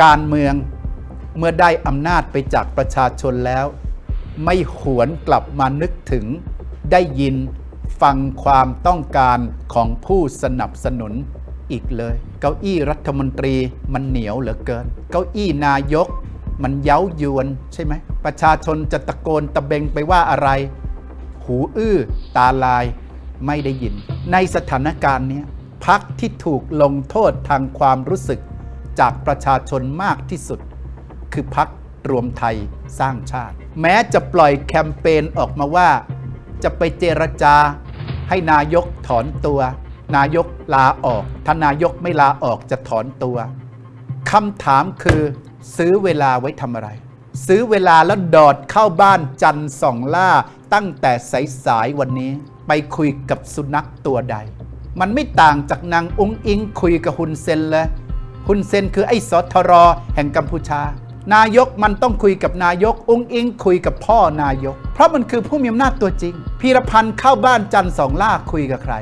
การเมืองเมื่อได้อำนาจไปจากประชาชนแล้ว ไม่หวนกลับมานึกถึง ได้ยินฟังความต้องการของผู้สนับสนุนอีกเลย เก้าอี้รัฐมนตรีมันเหนียวเหลือเกิน เก้าอี้นายกมันเย้ายวนใช่ไหม ประชาชนจะตะโกนตะเบงไปว่าอะไร หูอื้อ ตาลายไม่ได้ยิน ในสถานการณ์นี้พักที่ถูกลงโทษทางความรู้สึก จากประชาชนมากที่สุด คือพักรวมไทยสร้างชาติ แม้จะปล่อยแคมเปญออกมาว่า จะไปเจรจาให้นายกถอนตัว นายกลาออกถ้านายกไม่ลาออกจะถอนตัวคำถามคือ ซื้อเวลาไว้ทำอะไร ซื้อเวลาแล้วดอดเข้าบ้านจันทร์สองล่าตั้งแต่สายๆวันนี้ ไปคุยกับสุนัขตัวใด มันไม่ต่างจากนางอุ้งอิงคุยกับฮุนเซนเลย ฮุนเซนคือไอ้สทรแห่งกัมพูชา นายกมันต้องคุยกับนายกอุ้งอิงคุยกับพ่อนายก เพราะมันคือผู้มีอำนาจตัวจริงพีรพันธ์เข้าบ้านจันสองล่าคุยกับใคร